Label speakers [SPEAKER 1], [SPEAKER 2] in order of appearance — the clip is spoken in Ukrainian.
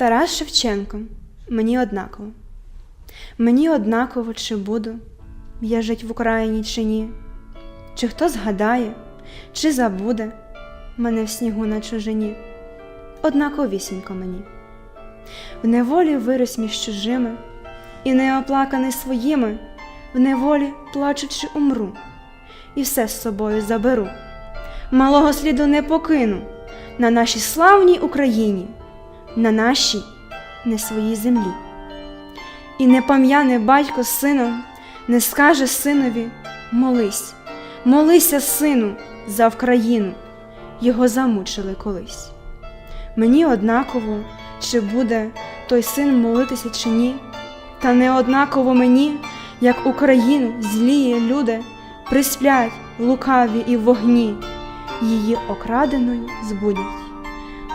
[SPEAKER 1] Тарас Шевченко, мені однаково. Мені однаково, чи буду я жить в Україні чи ні, чи хто згадає, чи забуде мене в снігу на чужині. Однаковісінько мені. В неволі вирос між чужими, і не оплаканий своїми, в неволі плачучи умру, і все з собою заберу. Малого сліду не покину на нашій славній Україні, на нашій не своїй землі. І не пам'яне батько сином, не скаже синові молись, молися, сину, за Вкраїну, його замучили колись. Мені однаково, чи буде той син молитися чи ні, та не однаково мені, як Україну злії люди присплять лукаві і вогні, її окраденою збудять.